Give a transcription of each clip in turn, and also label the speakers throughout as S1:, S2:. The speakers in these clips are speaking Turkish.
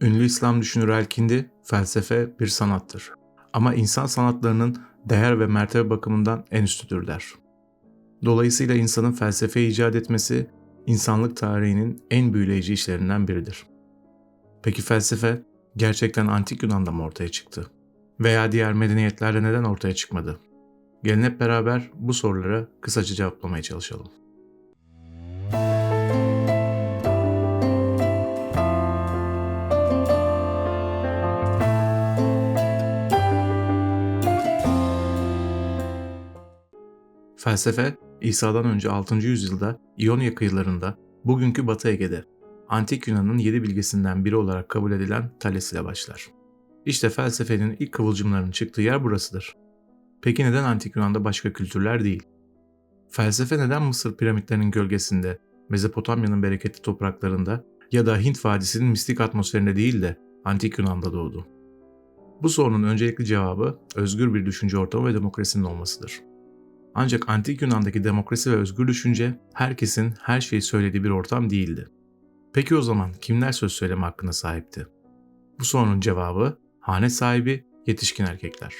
S1: Ünlü İslam düşünürü Elkindi, felsefe bir sanattır. Ama insan sanatlarının değer ve mertebe bakımından en üstüdür der. Dolayısıyla insanın felsefe icat etmesi, insanlık tarihinin en büyüleyici işlerinden biridir. Peki felsefe gerçekten antik Yunan'da mı ortaya çıktı? Veya diğer medeniyetlerde neden ortaya çıkmadı? Gelin hep beraber bu sorulara kısaca cevaplamaya çalışalım. Felsefe, İsa'dan önce 6. yüzyılda İonya kıyılarında, bugünkü Batı Ege'de, Antik Yunan'ın yedi bilgesinden biri olarak kabul edilen Thales ile başlar. İşte felsefenin ilk kıvılcımlarının çıktığı yer burasıdır. Peki neden Antik Yunan'da başka kültürler değil? Felsefe neden Mısır piramitlerinin gölgesinde, Mezopotamya'nın bereketli topraklarında ya da Hint Vadisi'nin mistik atmosferinde değil de Antik Yunan'da doğdu? Bu sorunun öncelikli cevabı özgür bir düşünce ortamı ve demokrasinin olmasıdır. Ancak antik Yunan'daki demokrasi ve özgür düşünce herkesin her şeyi söylediği bir ortam değildi. Peki o zaman kimler söz söyleme hakkına sahipti? Bu sorunun cevabı hane sahibi yetişkin erkekler.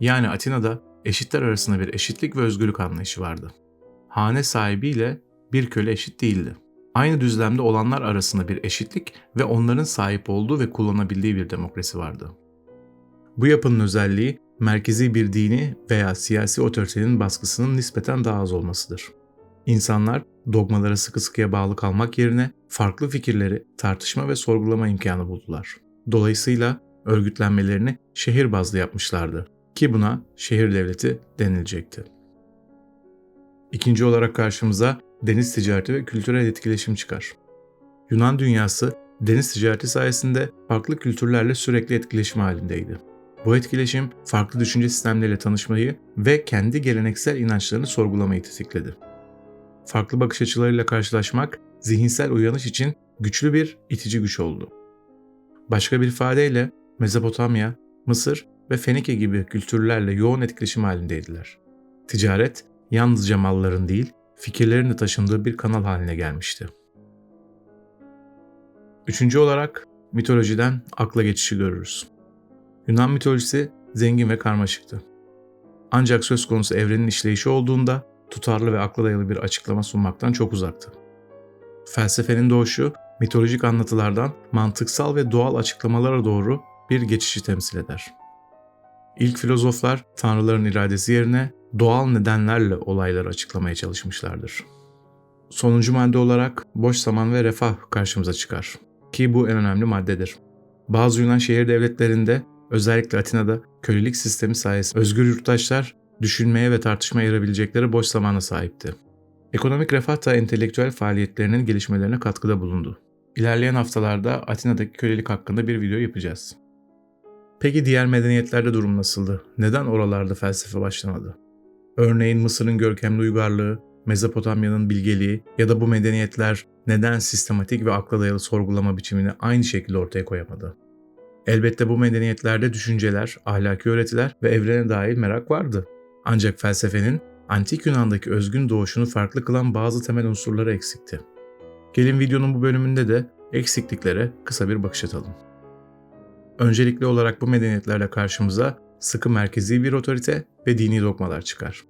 S1: Yani Atina'da eşitler arasında bir eşitlik ve özgürlük anlayışı vardı. Hane sahibi ile bir köle eşit değildi. Aynı düzlemde olanlar arasında bir eşitlik ve onların sahip olduğu ve kullanabildiği bir demokrasi vardı. Bu yapının özelliği merkezi bir dini veya siyasi otoritenin baskısının nispeten daha az olmasıdır. İnsanlar dogmalara sıkı sıkıya bağlı kalmak yerine farklı fikirleri tartışma ve sorgulama imkanı buldular. Dolayısıyla örgütlenmelerini şehir bazlı yapmışlardı ki buna şehir devleti denilecekti. İkinci olarak karşımıza deniz ticareti ve kültürel etkileşim çıkar. Yunan dünyası deniz ticareti sayesinde farklı kültürlerle sürekli etkileşim halindeydi. Bu etkileşim farklı düşünce sistemleriyle tanışmayı ve kendi geleneksel inançlarını sorgulamayı tetikledi. Farklı bakış açılarıyla karşılaşmak zihinsel uyanış için güçlü bir itici güç oldu. Başka bir ifadeyle Mezopotamya, Mısır ve Fenike gibi kültürlerle yoğun etkileşim halindeydiler. Ticaret yalnızca malların değil, fikirlerin de taşındığı bir kanal haline gelmişti. Üçüncü olarak mitolojiden akla geçişi görürüz. Yunan mitolojisi zengin ve karmaşıktı. Ancak söz konusu evrenin işleyişi olduğunda tutarlı ve akla dayalı bir açıklama sunmaktan çok uzaktı. Felsefenin doğuşu mitolojik anlatılardan mantıksal ve doğal açıklamalara doğru bir geçişi temsil eder. İlk filozoflar tanrıların iradesi yerine doğal nedenlerle olayları açıklamaya çalışmışlardır. Sonuncu madde olarak boş zaman ve refah karşımıza çıkar ki bu en önemli maddedir. Bazı Yunan şehir devletlerinde Özellikle Atina'da kölelik sistemi sayesinde özgür yurttaşlar düşünmeye ve tartışmaya ayırabilecekleri boş zamana sahipti. Ekonomik refah da entelektüel faaliyetlerinin gelişmelerine katkıda bulundu. İlerleyen haftalarda Atina'daki kölelik hakkında bir video yapacağız. Peki diğer medeniyetlerde durum nasıldı? Neden oralarda felsefe başlamadı? Örneğin Mısır'ın görkemli uygarlığı, Mezopotamya'nın bilgeliği ya da bu medeniyetler neden sistematik ve akla dayalı sorgulama biçimini aynı şekilde ortaya koyamadı? Elbette bu medeniyetlerde düşünceler, ahlaki öğretiler ve evrene dair merak vardı. Ancak felsefenin antik Yunan'daki özgün doğuşunu farklı kılan bazı temel unsurları eksikti. Gelin videonun bu bölümünde de eksikliklere kısa bir bakış atalım. Öncelikli olarak bu medeniyetlerle karşımıza sıkı merkezi bir otorite ve dini dogmalar çıkar.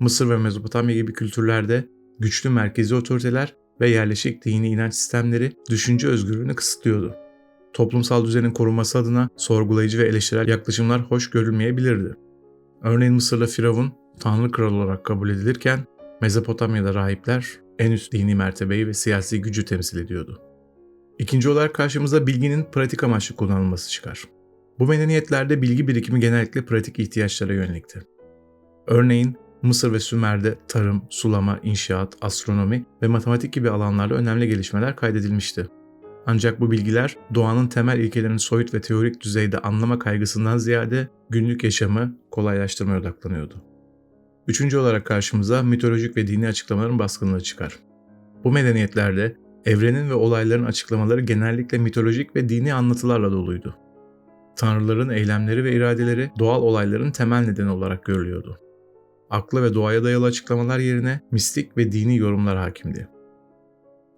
S1: Mısır ve Mezopotamya gibi kültürlerde güçlü merkezi otoriteler ve yerleşik dini inanç sistemleri düşünce özgürlüğünü kısıtlıyordu toplumsal düzenin korunması adına sorgulayıcı ve eleştirel yaklaşımlar hoş görülmeyebilirdi. Örneğin Mısır'da Firavun Tanrı Kral olarak kabul edilirken Mezopotamya'da rahipler en üst dini mertebeyi ve siyasi gücü temsil ediyordu. İkinci olarak karşımıza bilginin pratik amaçlı kullanılması çıkar. Bu medeniyetlerde bilgi birikimi genellikle pratik ihtiyaçlara yönelikti. Örneğin Mısır ve Sümer'de tarım, sulama, inşaat, astronomi ve matematik gibi alanlarda önemli gelişmeler kaydedilmişti. Ancak bu bilgiler doğanın temel ilkelerini soyut ve teorik düzeyde anlama kaygısından ziyade günlük yaşamı kolaylaştırmaya odaklanıyordu. Üçüncü olarak karşımıza mitolojik ve dini açıklamaların baskınlığı çıkar. Bu medeniyetlerde evrenin ve olayların açıklamaları genellikle mitolojik ve dini anlatılarla doluydu. Tanrıların eylemleri ve iradeleri doğal olayların temel nedeni olarak görülüyordu. Akla ve doğaya dayalı açıklamalar yerine mistik ve dini yorumlar hakimdi.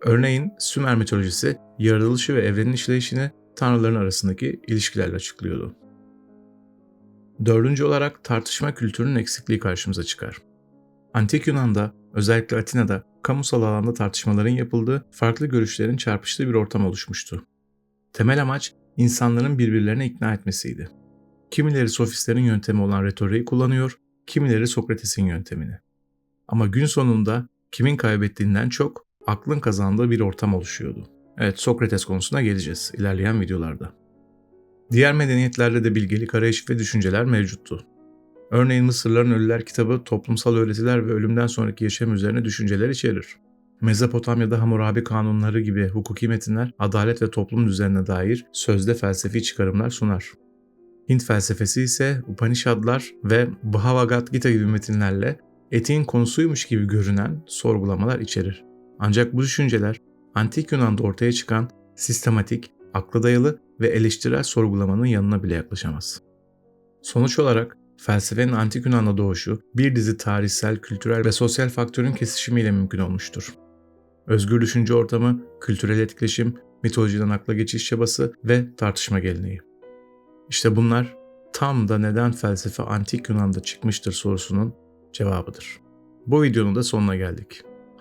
S1: Örneğin Sümer mitolojisi yaratılışı ve evrenin işleyişini tanrıların arasındaki ilişkilerle açıklıyordu. Dördüncü olarak tartışma kültürünün eksikliği karşımıza çıkar. Antik Yunan'da, özellikle Atina'da kamusal alanda tartışmaların yapıldığı, farklı görüşlerin çarpıştığı bir ortam oluşmuştu. Temel amaç insanların birbirlerine ikna etmesiydi. Kimileri sofistlerin yöntemi olan retoriği kullanıyor, kimileri Sokrates'in yöntemini. Ama gün sonunda kimin kaybettiğinden çok aklın kazandığı bir ortam oluşuyordu. Evet Sokrates konusuna geleceğiz ilerleyen videolarda. Diğer medeniyetlerde de bilgelik arayış ve düşünceler mevcuttu. Örneğin Mısırların Ölüler kitabı toplumsal öğretiler ve ölümden sonraki yaşam üzerine düşünceler içerir. Mezopotamya'da Hammurabi kanunları gibi hukuki metinler adalet ve toplum düzenine dair sözde felsefi çıkarımlar sunar. Hint felsefesi ise Upanishadlar ve Bhagavad Gita gibi metinlerle etiğin konusuymuş gibi görünen sorgulamalar içerir. Ancak bu düşünceler antik Yunan'da ortaya çıkan sistematik, akla dayalı ve eleştirel sorgulamanın yanına bile yaklaşamaz. Sonuç olarak felsefenin antik Yunan'da doğuşu bir dizi tarihsel, kültürel ve sosyal faktörün kesişimiyle mümkün olmuştur. Özgür düşünce ortamı, kültürel etkileşim, mitolojiden akla geçiş çabası ve tartışma geleneği. İşte bunlar tam da neden felsefe antik Yunan'da çıkmıştır sorusunun cevabıdır. Bu videonun da sonuna geldik.